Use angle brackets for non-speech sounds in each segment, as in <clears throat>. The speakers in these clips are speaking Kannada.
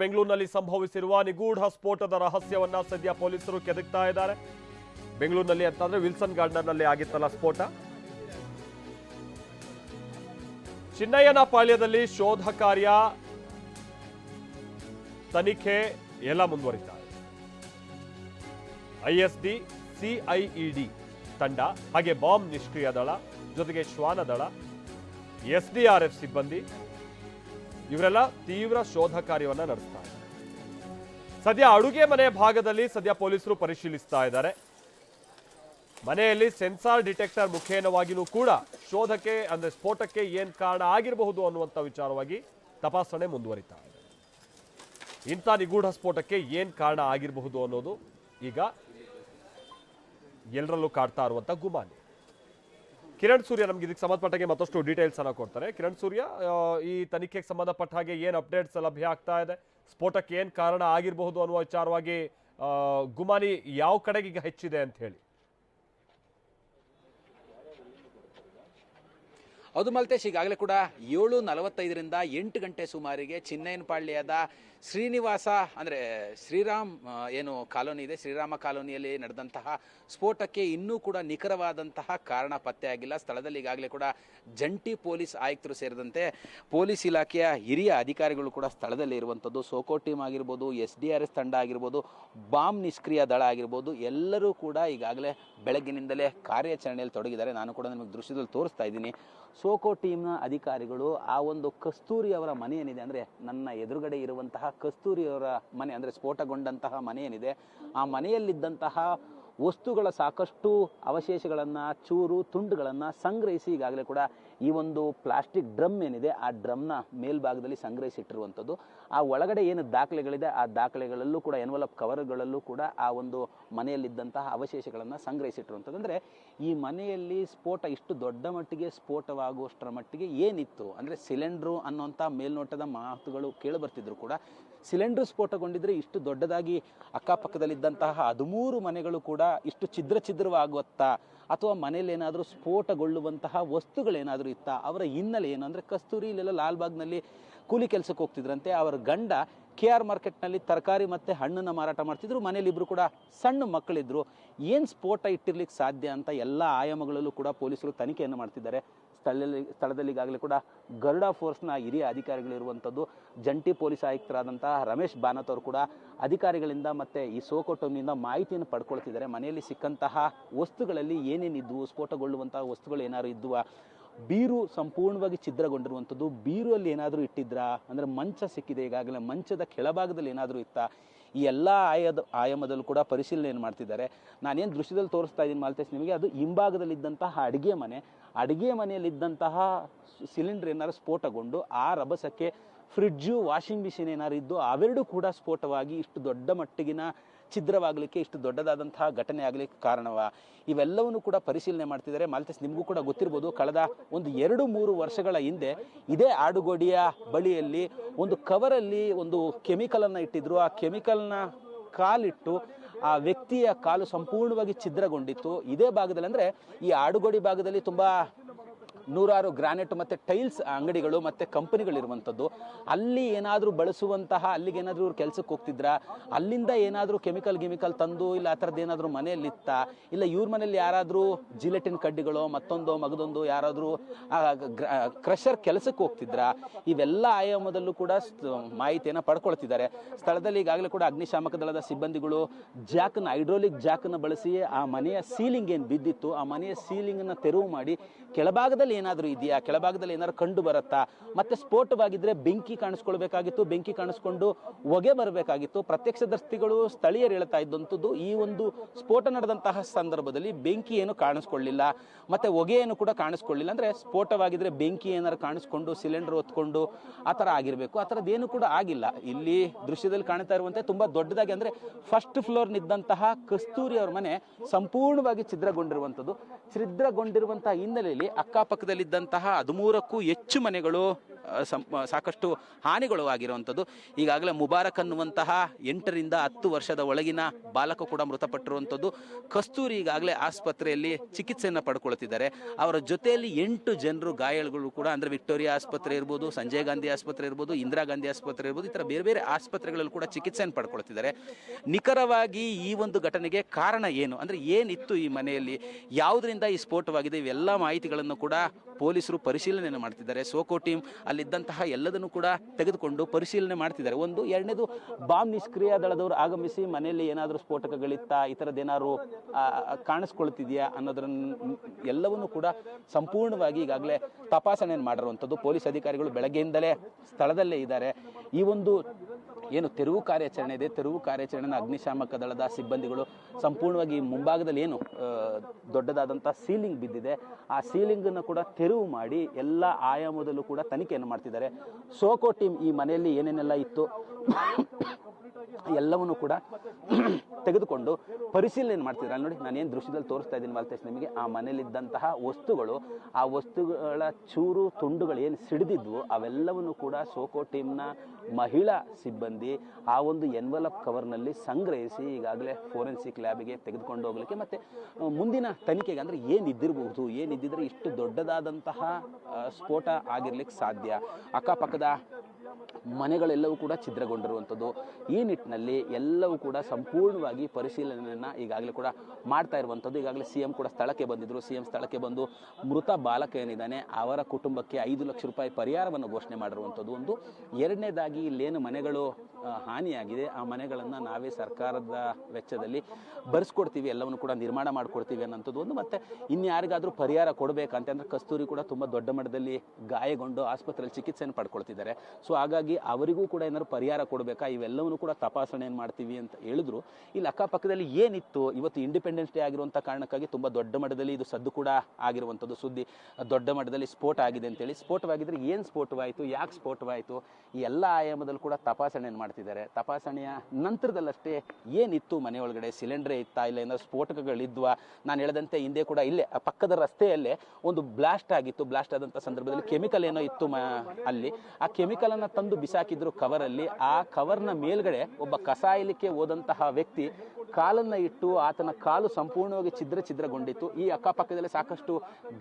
ಬೆಂಗಳೂರಿನಲ್ಲಿ ಸಂಭವಿಸಿರುವ ನಿಗೂಢ ಸ್ಫೋಟದ ರಹಸ್ಯವನ್ನ ಸದ್ಯ ಪೊಲೀಸರು ಕೆದಕ್ತಾ ಇದ್ದಾರೆ. ಬೆಂಗಳೂರಿನಲ್ಲಿ ಅಂತಂದ್ರೆ ವಿಲ್ಸನ್ ಗಾರ್ಡನ್ನಲ್ಲಿ ಆಗಿತ್ತಲ್ಲ ಸ್ಫೋಟ. ಚಿನ್ನಯ್ಯನ ಪಾಳ್ಯದಲ್ಲಿ ಶೋಧ ಕಾರ್ಯ ತನಿಖೆ ಎಲ್ಲ ಮುಂದುವರಿತಾ ಇದೆ. ಐಎಸ್ಡಿ ಸಿಐಇಡಿ ತಂಡ ಹಾಗೆ ಬಾಂಬ್ ನಿಷ್ಕ್ರಿಯ ದಳ ಜೊತೆಗೆ ಶ್ವಾನ ದಳ ಎಸ್ಡಿಆರ್ಎಫ್ ಸಿಬ್ಬಂದಿ ಇವರೆಲ್ಲ ತೀವ್ರ ಶೋಧ ಕಾರ್ಯವನ್ನ ನಡೆಸ್ತಾ ಸದ್ಯ ಅಡುಗೆ ಮನೆ ಭಾಗದಲ್ಲಿ ಸದ್ಯ ಪೊಲೀಸರು ಪರಿಶೀಲಿಸ್ತಾ ಇದ್ದಾರೆ. ಮನೆಯಲ್ಲಿ ಸೆನ್ಸಾರ್ ಡಿಟೆಕ್ಟರ್ ಮುಖೇನವಾಗಿಯೂ ಕೂಡ ಶೋಧಕ್ಕೆ, ಅಂದ್ರೆ ಸ್ಫೋಟಕ್ಕೆ ಏನ್ ಕಾರಣ ಆಗಿರಬಹುದು ಅನ್ನುವಂಥ ವಿಚಾರವಾಗಿ ತಪಾಸಣೆ ಮುಂದುವರಿತಾ ಇದೆ. ಇಂಥ ನಿಗೂಢ ಸ್ಫೋಟಕ್ಕೆ ಏನ್ ಕಾರಣ ಆಗಿರಬಹುದು ಅನ್ನೋದು ಈಗ ಎಲ್ಲರಲ್ಲೂ ಕಾಡ್ತಾ ಇರುವಂಥ ಗುಮಾನಿ. ಕಿರಣ್ ಸೂರ್ಯ ನಮ್ಗೆ ಇದಕ್ಕೆ ಸಂಬಂಧಪಟ್ಟಾಗೆ ಮತ್ತಷ್ಟು ಡೀಟೇಲ್ಸ್ ಅನ್ನ ಕೊಡ್ತಾರೆ. ಕಿರಣ್ ಸೂರ್ಯ ಈ ತನಿಖೆಗೆ ಸಂಬಂಧಪಟ್ಟ ಹಾಗೆ ಏನು ಅಪ್ಡೇಟ್ಸ್ ಲಭ್ಯ ಆಗ್ತಾ ಇದೆ? ಸ್ಫೋಟಕ್ಕೆ ಏನ್ ಕಾರಣ ಆಗಿರಬಹುದು ಅನ್ನುವ ವಿಚಾರವಾಗಿ ಗುಮಾನಿ ಯಾವ ಕಡೆಗೆ ಈಗ ಹೆಚ್ಚಿದೆ ಅಂತ ಹೇಳಿ. ಹೌದು ಮಲ್ತೇಶ್ ಈಗಾಗಲೇ ಕೂಡ ಏಳು ನಲವತ್ತೈದರಿಂದ ಎಂಟು ಗಂಟೆ ಸುಮಾರಿಗೆ ಚಿನ್ನಯ್ಯನಪಾಳ್ಯದ ಶ್ರೀನಿವಾಸ, ಅಂದರೆ ಶ್ರೀರಾಮ್ ಏನು ಕಾಲೋನಿ ಇದೆ, ಶ್ರೀರಾಮ ಕಾಲೋನಿಯಲ್ಲಿ ನಡೆದಂತಹ ಸ್ಫೋಟಕ್ಕೆ ಇನ್ನೂ ಕೂಡ ನಿಖರವಾದಂತಹ ಕಾರಣ ಪತ್ತೆಯಾಗಿಲ್ಲ ಸ್ಥಳದಲ್ಲಿ ಈಗಾಗಲೇ ಕೂಡ ಜಂಟಿ ಪೊಲೀಸ್ ಆಯುಕ್ತರು ಸೇರಿದಂತೆ ಪೊಲೀಸ್ ಇಲಾಖೆಯ ಹಿರಿಯ ಅಧಿಕಾರಿಗಳು ಕೂಡ ಸ್ಥಳದಲ್ಲಿ ಇರುವಂಥದ್ದು. ಸೋಕೋ ಟೀಮ್ ಆಗಿರ್ಬೋದು, ಎಸ್ ಡಿ ಆರ್ ಎಸ್ ತಂಡ ಆಗಿರ್ಬೋದು, ಬಾಂಬ್ ನಿಷ್ಕ್ರಿಯ ದಳ ಆಗಿರ್ಬೋದು, ಎಲ್ಲರೂ ಕೂಡ ಈಗಾಗಲೇ ಬೆಳಗ್ಗಿನಿಂದಲೇ ಕಾರ್ಯಾಚರಣೆಯಲ್ಲಿ ತೊಡಗಿದ್ದಾರೆ. ನಾನು ಕೂಡ ನಿಮಗೆ ದೃಶ್ಯದಲ್ಲಿ ತೋರಿಸ್ತಾ ಇದ್ದೀನಿ. ಸೋಕೋ ಟೀಮ್ನ ಅಧಿಕಾರಿಗಳು ಆ ಒಂದು ಕಸ್ತೂರಿ ಅವರ ಮನೆ ಏನಿದೆ ಅಂದರೆ ನನ್ನ ಎದುರುಗಡೆ ಇರುವಂತಹ ಕಸ್ತೂರಿ ಅವರ ಮನೆ ಅಂದರೆ ಸ್ಫೋಟಗೊಂಡಂತಹ ಮನೆ ಏನಿದೆ, ಆ ಮನೆಯಲ್ಲಿದ್ದಂತಹ ವಸ್ತುಗಳ ಸಾಕಷ್ಟು ಅವಶೇಷಗಳನ್ನು, ಚೂರು ತುಂಡುಗಳನ್ನು ಸಂಗ್ರಹಿಸಿ ಈಗಾಗಲೇ ಕೂಡ ಈ ಒಂದು ಪ್ಲಾಸ್ಟಿಕ್ ಡ್ರಮ್ ಏನಿದೆ, ಆ ಡ್ರಮ್ನ ಮೇಲ್ಭಾಗದಲ್ಲಿ ಸಂಗ್ರಹಿಸಿಟ್ಟಿರುವಂಥದ್ದು. ಆ ಒಳಗಡೆ ಏನು ದಾಖಲೆಗಳಿದೆ, ಆ ದಾಖಲೆಗಳಲ್ಲೂ ಕೂಡ ಎನ್ವಲಪ್ ಕವರ್ಗಳಲ್ಲೂ ಕೂಡ ಆ ಒಂದು ಮನೆಯಲ್ಲಿದ್ದಂತಹ ಅವಶೇಷಗಳನ್ನು ಸಂಗ್ರಹಿಸಿಟ್ಟಿರುವಂಥದ್ದು. ಅಂದರೆ ಈ ಮನೆಯಲ್ಲಿ ಸ್ಫೋಟ ಇಷ್ಟು ದೊಡ್ಡ ಮಟ್ಟಿಗೆ, ಸ್ಫೋಟವಾಗುವಷ್ಟರ ಮಟ್ಟಿಗೆ ಏನಿತ್ತು? ಅಂದರೆ ಸಿಲಿಂಡ್ರು ಅನ್ನುವಂಥ ಮೇಲ್ನೋಟದ ಮಾತುಗಳು ಕೇಳಿಬರ್ತಿದ್ರು ಕೂಡ. ಸಿಲಿಂಡರ್ ಸ್ಫೋಟಗೊಂಡಿದ್ರೆ ಇಷ್ಟು ದೊಡ್ಡದಾಗಿ ಅಕ್ಕಪಕ್ಕದಲ್ಲಿದ್ದಂತಹ ಹದಿಮೂರು ಮನೆಗಳು ಕೂಡ ಇಷ್ಟು ಛಿದ್ರ ಛಿದ್ರವಾಗುತ್ತಾ, ಅಥವಾ ಮನೇಲಿ ಏನಾದರೂ ಸ್ಫೋಟಗೊಳ್ಳುವಂತಹ ವಸ್ತುಗಳೇನಾದರೂ ಇತ್ತಾ, ಅವರ ಹಿನ್ನೆಲೆ ಏನು? ಅಂದರೆ ಕಸ್ತೂರಿ ಇಲ್ಲೆಲ್ಲ ಲಾಲ್ಬಾಗ್ನಲ್ಲಿ ಕೂಲಿ ಕೆಲಸಕ್ಕೆ ಹೋಗ್ತಿದ್ರಂತೆ. ಅವರ ಗಂಡ ಕೆ ಆರ್ ಮಾರ್ಕೆಟ್ನಲ್ಲಿ ತರಕಾರಿ ಮತ್ತು ಹಣ್ಣನ್ನು ಮಾರಾಟ ಮಾಡ್ತಿದ್ರು. ಮನೇಲಿ ಇಬ್ಬರು ಕೂಡ ಸಣ್ಣ ಮಕ್ಕಳಿದ್ರು. ಏನು ಸ್ಫೋಟ ಇಟ್ಟಿರ್ಲಿಕ್ಕೆ ಸಾಧ್ಯ ಅಂತ ಎಲ್ಲ ಆಯಾಮಗಳಲ್ಲೂ ಕೂಡ ಪೊಲೀಸರು ತನಿಖೆಯನ್ನು ಮಾಡ್ತಿದ್ದಾರೆ. ಸ್ಥಳದಲ್ಲಿ ಸ್ಥಳದಲ್ಲಿ ಈಗಾಗಲೇ ಕೂಡ ಗರುಡ ಫೋರ್ಸ್ನ ಹಿರಿಯ ಅಧಿಕಾರಿಗಳಿರುವಂಥದ್ದು ಜಂಟಿ ಪೊಲೀಸ್ ಆಯುಕ್ತರಾದಂತಹ ರಮೇಶ್ ಬಾನತ್ ಅವರು ಕೂಡ ಅಧಿಕಾರಿಗಳಿಂದ ಮತ್ತು ಈ ಸೋಕೋಟೋಮಿಯಿಂದ ಮಾಹಿತಿಯನ್ನು ಪಡ್ಕೊಳ್ತಿದ್ದಾರೆ. ಮನೆಯಲ್ಲಿ ಸಿಕ್ಕಂತಹ ವಸ್ತುಗಳಲ್ಲಿ ಏನೇನಿದ್ವು, ಸ್ಫೋಟಗೊಳ್ಳುವಂತಹ ವಸ್ತುಗಳು ಏನಾದ್ರು ಇದ್ವಾ? ಬೀರು ಸಂಪೂರ್ಣವಾಗಿ ಛಿದ್ರಗೊಂಡಿರುವಂಥದ್ದು, ಬೀರುವಲ್ಲಿ ಏನಾದರೂ ಇಟ್ಟಿದ್ರಾ? ಅಂದರೆ ಮಂಚ ಸಿಕ್ಕಿದೆ, ಈಗಾಗಲೇ ಮಂಚದ ಕೆಳಭಾಗದಲ್ಲಿ ಏನಾದರೂ ಇತ್ತಾ? ಈ ಎಲ್ಲ ಆಯದ, ಆಯಾಮದಲ್ಲೂ ಕೂಡ ಪರಿಶೀಲನೆ ಏನು ಮಾಡ್ತಿದ್ದಾರೆ? ನಾನೇನು ದೃಶ್ಯದಲ್ಲಿ ತೋರಿಸ್ತಾ ಇದ್ದೀನಿ ಮಾಲ್ತೇಶ್ ನಿಮಗೆ, ಅದು ಹಿಂಭಾಗದಲ್ಲಿದ್ದಂತಹ ಅಡುಗೆ ಮನೆ. ಅಡುಗೆ ಮನೆಯಲ್ಲಿದ್ದಂತಹ ಸಿಲಿಂಡರ್ ಏನಾದ್ರು ಸ್ಫೋಟಗೊಂಡು, ಆ ರಭಸಕ್ಕೆ ಫ್ರಿಡ್ಜು, ವಾಷಿಂಗ್ ಮಿಷಿನ್ ಏನಾದ್ರು ಇದ್ದು, ಅವೆರಡೂ ಕೂಡ ಸ್ಫೋಟವಾಗಿ ಇಷ್ಟು ದೊಡ್ಡ ಮಟ್ಟಿಗಿನ ಛಿದ್ರವಾಗಲಿಕ್ಕೆ, ಇಷ್ಟು ದೊಡ್ಡದಾದಂತಹ ಘಟನೆ ಆಗಲಿಕ್ಕೆ ಕಾರಣವ? ಇವೆಲ್ಲವನ್ನು ಕೂಡ ಪರಿಶೀಲನೆ ಮಾಡ್ತಿದ್ದಾರೆ. ಮಾಲ್ತೇಶ್ ನಿಮಗೂ ಕೂಡ ಗೊತ್ತಿರ್ಬೋದು, ಕಳೆದ ಒಂದು ಎರಡು ಮೂರು ವರ್ಷಗಳ ಹಿಂದೆ ಇದೇ ಆಡುಗೋಡಿಯ ಬಳಿಯಲ್ಲಿ ಒಂದು ಕವರಲ್ಲಿ ಒಂದು ಕೆಮಿಕಲನ್ನು ಇಟ್ಟಿದ್ರು. ಆ ಕೆಮಿಕಲ್ನ ಕಾಲಿಟ್ಟು ಆ ವ್ಯಕ್ತಿಯ ಕಾಲು ಸಂಪೂರ್ಣವಾಗಿ ಛಿದ್ರಗೊಂಡಿತ್ತು. ಇದೇ ಭಾಗದಲ್ಲಿ ಅಂದರೆ ಈ ಆಡುಗೋಡಿ ಭಾಗದಲ್ಲಿ ತುಂಬ ನೂರಾರು ಗ್ರಾನೈಟ್ ಮತ್ತು ಟೈಲ್ಸ್ ಅಂಗಡಿಗಳು ಮತ್ತು ಕಂಪನಿಗಳಿರುವಂಥದ್ದು ಅಲ್ಲಿ ಏನಾದರೂ ಬಳಸುವಂತಹ, ಅಲ್ಲಿಗೆ ಏನಾದರೂ ಇವ್ರು ಕೆಲಸಕ್ಕೆ ಹೋಗ್ತಿದ್ರಾ? ಅಲ್ಲಿಂದ ಏನಾದರೂ ಕೆಮಿಕಲ್ ಗಿಮಿಕಲ್ ತಂದು ಇಲ್ಲ ಆ ಥರದ್ದು ಏನಾದರೂ ಮನೆಯಲ್ಲಿತ್ತ? ಇಲ್ಲ ಇವ್ರ ಮನೆಯಲ್ಲಿ ಯಾರಾದರೂ ಜಿಲೆಟಿನ್ ಕಡ್ಡಿಗಳು, ಮತ್ತೊಂದು, ಮಗದೊಂದು ಯಾರಾದರೂ ಕ್ರಷರ್ ಕೆಲಸಕ್ಕೆ ಹೋಗ್ತಿದ್ರಾ? ಇವೆಲ್ಲ ಆಯಾಮದಲ್ಲೂ ಕೂಡ ಮಾಹಿತಿಯನ್ನು ಪಡ್ಕೊಳ್ತಿದ್ದಾರೆ. ಸ್ಥಳದಲ್ಲಿ ಈಗಾಗಲೇ ಕೂಡ ಅಗ್ನಿಶಾಮಕ ದಳದ ಸಿಬ್ಬಂದಿಗಳು ಜಾಕ್ನ, ಹೈಡ್ರೋಲಿಕ್ ಜಾಕನ್ನು ಬಳಸಿ ಆ ಮನೆಯ ಸೀಲಿಂಗ್ ಏನು ಬಿದ್ದಿತ್ತು, ಆ ಮನೆಯ ಸೀಲಿಂಗನ್ನು ತೆರವು ಮಾಡಿ ಕೆಳಭಾಗದಲ್ಲಿ ಏನಾದರೂ ಇದೆಯಾ? ಕೆಳಭಾಗದಲ್ಲಿ ಏನಾದ್ರು ಕಂಡು ಬರುತ್ತಾ? ಮತ್ತೆ ಸ್ಫೋಟವಾಗಿದ್ರೆ ಬೆಂಕಿ ಕಾಣಿಸ್ಕೊಳ್ಬೇಕಾಗಿತ್ತು. ಬೆಂಕಿ ಕಾಣಿಸ್ಕೊಂಡು ಹೊಗೆ ಬರಬೇಕಾಗಿತ್ತು. ಪ್ರತ್ಯಕ್ಷದರ್ಶಿಗಳು ಸ್ಥಳೀಯರು ಹೇಳ್ತಾ ಇದ್ದಂಥದ್ದು ಈ ಒಂದು ಸ್ಫೋಟ ನಡೆದಂತಹ ಸಂದರ್ಭದಲ್ಲಿ ಬೆಂಕಿ ಏನು ಕಾಣಿಸ್ಕೊಳ್ಳಿಲ್ಲ. ಮತ್ತೆ ಹೊಗೆ ಏನು ಕೂಡ ಕಾಣಿಸ್ಕೊಳ್ಳಿಲ್ಲ. ಅಂದ್ರೆ ಸ್ಫೋಟವಾಗಿದ್ರೆ ಬೆಂಕಿ ಏನಾದ್ರು ಕಾಣಿಸ್ಕೊಂಡು, ಸಿಲಿಂಡರ್ ಹೊತ್ಕೊಂಡು ಆ ಥರ ಆಗಿರಬೇಕು. ಆ ಥರದ್ದೇನು ಕೂಡ ಆಗಿಲ್ಲ. ಇಲ್ಲಿ ದೃಶ್ಯದಲ್ಲಿ ಕಾಣ್ತಾ ಇರುವಂತೆ ತುಂಬಾ ದೊಡ್ಡದಾಗಿ ಅಂದ್ರೆ ಫಸ್ಟ್ ಫ್ಲೋರ್ ನಿದ್ದಂತಹ ಕಸ್ತೂರಿ ಅವ್ರ ಮನೆ ಸಂಪೂರ್ಣವಾಗಿ ಛಿದ್ರಗೊಂಡಿರುವಂಥದ್ದು. ಛಿದ್ರಗೊಂಡಿರುವಂತಹ ಹಿನ್ನೆಲೆಯಲ್ಲಿ ಅಕ್ಕಪಕ್ಕದಲ್ಲಿದ್ದಂತಹ ಹದಿಮೂರಕ್ಕೂ ಹೆಚ್ಚು ಮನೆಗಳು ಸಂ- ಸಾಕಷ್ಟು ಹಾನಿಗಳು ಆಗಿರುವಂಥದ್ದು. ಈಗಾಗಲೇ ಮುಬಾರಕ್ ಅನ್ನುವಂತಹ ಎಂಟರಿಂದ ಹತ್ತು ವರ್ಷದ ಒಳಗಿನ ಬಾಲಕ ಕೂಡ ಮೃತಪಟ್ಟಿರುವಂಥದ್ದು. ಕಸ್ತೂರಿ ಈಗಾಗಲೇ ಆಸ್ಪತ್ರೆಯಲ್ಲಿ ಚಿಕಿತ್ಸೆಯನ್ನು ಪಡ್ಕೊಳ್ತಿದ್ದಾರೆ. ಅವರ ಜೊತೆಯಲ್ಲಿ ಎಂಟು ಜನರು ಗಾಯಾಳುಗಳು ಕೂಡ, ಅಂದರೆ ವಿಕ್ಟೋರಿಯಾ ಆಸ್ಪತ್ರೆ ಇರ್ಬೋದು, ಸಂಜಯ್ ಗಾಂಧಿ ಆಸ್ಪತ್ರೆ ಇರ್ಬೋದು, ಇಂದಿರಾ ಗಾಂಧಿ ಆಸ್ಪತ್ರೆ ಇರ್ಬೋದು, ಈ ಥರ ಬೇರೆ ಬೇರೆ ಆಸ್ಪತ್ರೆಗಳಲ್ಲಿ ಕೂಡ ಚಿಕಿತ್ಸೆಯನ್ನು ಪಡ್ಕೊಳ್ತಿದ್ದಾರೆ. ನಿಖರವಾಗಿ ಈ ಒಂದು ಘಟನೆಗೆ ಕಾರಣ ಏನು? ಅಂದರೆ ಏನಿತ್ತು ಈ ಮನೆಯಲ್ಲಿ? ಯಾವುದರಿಂದ ಈ ಸ್ಫೋಟವಾಗಿದೆ? ಇವೆಲ್ಲ ಮಾಹಿತಿಗಳನ್ನು ಕೂಡ ಪೊಲೀಸರು ಪರಿಶೀಲನೆಯನ್ನು ಮಾಡ್ತಿದ್ದಾರೆ. ಸೋಕೋ ಟೀಮ್ ಅಲ್ಲಿದ್ದಂತಹ ಎಲ್ಲದನ್ನು ಕೂಡ ತೆಗೆದುಕೊಂಡು ಪರಿಶೀಲನೆ ಮಾಡ್ತಿದ್ದಾರೆ. ಒಂದು, ಎರಡನೇದು, ಬಾಂಬ್ ನಿಷ್ಕ್ರಿಯ ದಳದವರು ಆಗಮಿಸಿ ಮನೆಯಲ್ಲಿ ಏನಾದರೂ ಸ್ಫೋಟಕಗಳಿತ್ತ ಈ ಥರದ್ದೇನಾದ್ರು ಕಾಣಿಸ್ಕೊಳ್ತಿದೆಯಾ ಅನ್ನೋದನ್ನು ಎಲ್ಲವನ್ನು ಕೂಡ ಸಂಪೂರ್ಣವಾಗಿ ಈಗಾಗಲೇ ತಪಾಸಣೆಯನ್ನು ಮಾಡಿರುವಂಥದ್ದು. ಪೊಲೀಸ್ ಅಧಿಕಾರಿಗಳು ಬೆಳಗ್ಗೆಯಿಂದಲೇ ಸ್ಥಳದಲ್ಲೇ ಇದ್ದಾರೆ. ಈ ಒಂದು ಏನು ತೆರವು ಕಾರ್ಯಾಚರಣೆ ಇದೆ? ತೆರವು ಕಾರ್ಯಾಚರಣೆನ ಅಗ್ನಿಶಾಮಕ ದಳದ ಸಿಬ್ಬಂದಿಗಳು ಸಂಪೂರ್ಣವಾಗಿ ಮುಂಭಾಗದಲ್ಲಿ ಏನು ದೊಡ್ಡದಾದಂಥ ಸೀಲಿಂಗ್ ಬಿದ್ದಿದೆ. ಆ ಸೀಲಿಂಗನ್ನು ಕೂಡ ತೆರವು ಮಾಡಿ ಎಲ್ಲ ಆಯಾಮದಲ್ಲೂ ಕೂಡ ತನಿಖೆಯನ್ನು ಮಾಡ್ತಿದ್ದಾರೆ. ಸೋಕೋ ಟೀಮ್ ಈ ಮನೆಯಲ್ಲಿ ಏನೇನೆಲ್ಲ ಇತ್ತು? ಎಲ್ಲವನ್ನು ಕೂಡ <clears throat> ತೆಗೆದುಕೊಂಡು ಪರಿಶೀಲನೆ ಮಾಡ್ತಿದ್ದಾರೆ ಅಲ್ಲಿ ನೋಡಿ, ನಾನೇನು ದೃಶ್ಯದಲ್ಲಿ ತೋರಿಸ್ತಾ ಇದ್ದೀನಿ ಮಾಲ್ತೇಶ್ ನಿಮಗೆ, ಆ ಮನೆಯಲ್ಲಿದ್ದಂತಹ ವಸ್ತುಗಳು, ಆ ವಸ್ತುಗಳ ಚೂರು ತುಂಡುಗಳು ಏನು ಸಿಡಿದಿದ್ವು, ಅವೆಲ್ಲವನ್ನು ಕೂಡ ಸೋಕೋ ಟೀಮ್ನ ಮಹಿಳಾ ಸಿಬ್ಬಂದಿ ಆ ಒಂದು ಎನ್ವಲಪ್ ಕವರ್ನಲ್ಲಿ ಸಂಗ್ರಹಿಸಿ ಈಗಾಗಲೇ ಫೋರೆನ್ಸಿಕ್ ಲ್ಯಾಬಿಗೆ ತೆಗೆದುಕೊಂಡು ಹೋಗಲಿಕ್ಕೆ ಮತ್ತು ಮುಂದಿನ ತನಿಖೆಗೆ ಅಂದರೆ ಏನಿದ್ದಿರಬಹುದು ಏನಿದ್ದಿದ್ರೆ ಇಷ್ಟು ದೊಡ್ಡದಾದಂತಹ ಸ್ಫೋಟ ಆಗಿರ್ಲಿಕ್ಕೆ ಸಾಧ್ಯ. ಅಕ್ಕಪಕ್ಕದ ಮನೆಗಳೆಲ್ಲವೂ ಕೂಡ ಛಿದ್ರಗೊಂಡಿರುವಂಥದ್ದು. ಈ ನಿಟ್ಟಿನಲ್ಲಿ ಎಲ್ಲವೂ ಕೂಡ ಸಂಪೂರ್ಣವಾಗಿ ಪರಿಶೀಲನೆಯನ್ನು ಈಗಾಗಲೇ ಕೂಡ ಮಾಡ್ತಾ ಇರುವಂಥದ್ದು. ಈಗಾಗಲೇ ಸಿ ಎಂ ಕೂಡ ಸ್ಥಳಕ್ಕೆ ಬಂದಿದ್ದರು ಸಿ ಎಂ ಸ್ಥಳಕ್ಕೆ ಬಂದು ಮೃತ ಬಾಲಕ ಏನಿದ್ದಾನೆ, ಅವರ ಕುಟುಂಬಕ್ಕೆ ಐದು ಲಕ್ಷ ರೂಪಾಯಿ ಪರಿಹಾರವನ್ನು ಘೋಷಣೆ ಮಾಡಿರುವಂಥದ್ದು. ಒಂದು, ಎರಡನೇದಾಗಿ ಇಲ್ಲೇನು ಮನೆಗಳು ಹಾನಿಯಾಗಿದೆ. ಆ ಮನೆಗಳನ್ನು ನಾವೇ ಸರ್ಕಾರದ ವೆಚ್ಚದಲ್ಲಿ ಬರ್ಸ್ಕೊಡ್ತೀವಿ. ಎಲ್ಲವನ್ನು ಕೂಡ ನಿರ್ಮಾಣ ಮಾಡಿಕೊಡ್ತೀವಿ ಅನ್ನೋಂಥದ್ದು ಒಂದು. ಮತ್ತೆ ಇನ್ಯಾರಿಗಾದರೂ ಪರಿಹಾರ ಕೊಡಬೇಕಂತೆ ಅಂದರೆ ಕಸ್ತೂರಿ ಕೂಡ ತುಂಬ ದೊಡ್ಡ ಮಟ್ಟದಲ್ಲಿ ಗಾಯಗೊಂಡು ಆಸ್ಪತ್ರೆಯಲ್ಲಿ ಚಿಕಿತ್ಸೆಯನ್ನು ಪಡ್ಕೊಳ್ತಿದ್ದಾರೆ. ಸೊ ಹಾಗಾಗಿ ಅವರಿಗೂ ಕೂಡ ಏನಾದ್ರು ಪರಿಹಾರ ಕೊಡಬೇಕಾ? ಇವೆಲ್ಲವನ್ನು ಕೂಡ ತಪಾಸಣೆಯನ್ನು ಮಾಡ್ತೀವಿ ಅಂತ ಹೇಳಿದ್ರು. ಇಲ್ಲಿ ಅಕ್ಕಪಕ್ಕದಲ್ಲಿ ಏನಿತ್ತು? ಇವತ್ತು ಇಂಡಿಪೆಂಡೆನ್ಸ್ ಡೇ ಆಗಿರುವಂಥ ಕಾರಣಕ್ಕಾಗಿ ತುಂಬ ದೊಡ್ಡ ಮಟ್ಟದಲ್ಲಿ ಇದು ಸದ್ದು ಕೂಡ ಆಗಿರುವಂಥದ್ದು ಸುದ್ದಿ. ದೊಡ್ಡ ಮಟ್ಟದಲ್ಲಿ ಸ್ಫೋಟ ಆಗಿದೆ ಅಂತೇಳಿ. ಸ್ಫೋಟವಾಗಿದ್ರೆ ಏನು ಸ್ಫೋಟವಾಯಿತು? ಯಾಕೆ ಸ್ಫೋಟವಾಯಿತು? ಈ ಎಲ್ಲ ಆಯಾಮದಲ್ಲಿ ಕೂಡ ತಪಾಸಣೆಯನ್ನು ಮಾಡ್ತಿದ್ದಾರೆ? ತಪಾಸಣೆಯ ನಂತರದಲ್ಲಷ್ಟೇ ಏನಿತ್ತು? ಮನೆ ಒಳಗಡೆ ಸಿಲಿಂಡ್ರೇ ಇತ್ತಾ ಇಲ್ಲ? ಏನಾದ್ರು ಸ್ಫೋಟಕಗಳಿದ್ವಾ? ನಾನು ಹೇಳದಂತೆ ಹಿಂದೆ ಕೂಡ ಇಲ್ಲೇ ಪಕ್ಕದ ರಸ್ತೆಯಲ್ಲೇ ಒಂದು ಬ್ಲಾಸ್ಟ್ ಆಗಿತ್ತು. ಬ್ಲಾಸ್ಟ್ ಆದಂಥ ಸಂದರ್ಭದಲ್ಲಿ ಕೆಮಿಕಲ್ ಏನೋ ಇತ್ತು ಅಲ್ಲಿ. ಆ ಕೆಮಿಕಲ್ ಅನ್ನ ತಂದು ಬಿಸಾಕಿದ್ರು ಕವರಲ್ಲಿ, ಆ ಕವರ್ನ ಮೇಲ್ಗಡೆ ಒಬ್ಬ ಕಸಾಯಿಲಿಕ್ಕೆ ಹೋದಂತಹ ವ್ಯಕ್ತಿ ಕಾಲನ್ನ ಇಟ್ಟು ಆತನ ಕಾಲು ಸಂಪೂರ್ಣವಾಗಿ ಛಿದ್ರ ಛಿದ್ರಗೊಂಡಿತ್ತು. ಈ ಅಕ್ಕಪಕ್ಕದಲ್ಲಿ ಸಾಕಷ್ಟು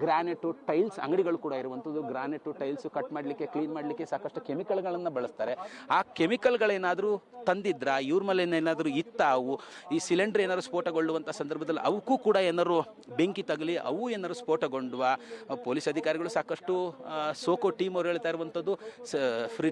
ಗ್ರಾನೆಟು ಟೈಲ್ಸ್, ಅಂಗಡಿಗಳು ಕೂಡ ಇರುವಂಥದ್ದು. ಗ್ರಾನೆಟು ಟೈಲ್ಸ್ ಕಟ್ ಮಾಡಲಿಕ್ಕೆ, ಕ್ಲೀನ್ ಮಾಡಲಿಕ್ಕೆ ಸಾಕಷ್ಟು ಕೆಮಿಕಲ್ಗಳನ್ನು ಬಳಸ್ತಾರೆ. ಆ ಕೆಮಿಕಲ್ಗಳೇನಾದರೂ ತಂದಿದ್ರ? ಇವ್ರ ಮೇಲೆ ಏನಾದರೂ ಇತ್ತ ಅವು? ಈ ಸಿಲಿಂಡರ್ ಏನಾದ್ರು ಸ್ಫೋಟಗೊಳ್ಳುವಂಥ ಸಂದರ್ಭದಲ್ಲಿ ಅವಕ್ಕೂ ಕೂಡ ಏನಾದ್ರು ಬೆಂಕಿ ತಗಲಿ, ಅವು ಏನಾದ್ರು ಸ್ಫೋಟಗೊಂಡ್ವಾ? ಪೊಲೀಸ್ ಅಧಿಕಾರಿಗಳು ಸಾಕಷ್ಟು ಸೋಕೋ ಟೀಮ್ ಅವ್ರು ಹೇಳ್ತಾ ಇರುವಂಥದ್ದು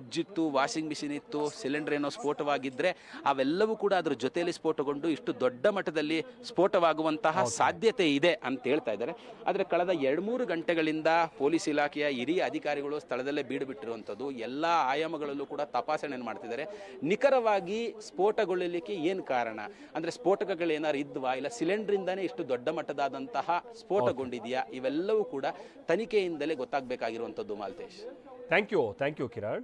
ಫ್ರಿಡ್ಜ್ ಇತ್ತು ವಾಷಿಂಗ್ ಮಿಷಿನ್ ಇತ್ತು ಸಿಲಿಂಡರ್ ಏನೋ ಸ್ಫೋಟವಾಗಿದ್ದರೆ ಅವೆಲ್ಲವೂ ಕೂಡ ಅದ್ರ ಜೊತೆಯಲ್ಲಿ ಸ್ಫೋಟಗೊಂಡು ಇಷ್ಟು ದೊಡ್ಡ ಮಟ್ಟದಲ್ಲಿ ಸ್ಫೋಟವಾಗುವಂತಹ ಸಾಧ್ಯತೆ ಇದೆ ಅಂತ ಹೇಳ್ತಾ ಇದ್ದಾರೆ. ಆದರೆ ಕಳೆದ ಎರಡು ಮೂರು ಗಂಟೆಗಳಿಂದ ಪೊಲೀಸ್ ಇಲಾಖೆಯ ಹಿರಿಯ ಅಧಿಕಾರಿಗಳು ಸ್ಥಳದಲ್ಲೇ ಬೀಡು ಬಿಟ್ಟಿರುವಂಥದ್ದು. ಎಲ್ಲ ಆಯಾಮಗಳಲ್ಲೂ ಕೂಡ ತಪಾಸಣೆಯನ್ನು ಮಾಡ್ತಿದ್ದಾರೆ. ನಿಖರವಾಗಿ ಸ್ಫೋಟಗೊಳ್ಳಲಿಕ್ಕೆ ಏನು ಕಾರಣ? ಅಂದರೆ ಸ್ಫೋಟಕಗಳು ಏನಾದ್ರು ಇದ್ವಾ? ಇಲ್ಲ ಸಿಲಿಂಡ್ರಿಂದನೇ ಇಷ್ಟು ದೊಡ್ಡ ಮಟ್ಟದಾದಂತಹ ಸ್ಫೋಟಗೊಂಡಿದೆಯಾ? ಇವೆಲ್ಲವೂ ಕೂಡ ತನಿಖೆಯಿಂದಲೇ ಗೊತ್ತಾಗಬೇಕಾಗಿರುವಂಥದ್ದು Malthesh. Thank you thank you Kiran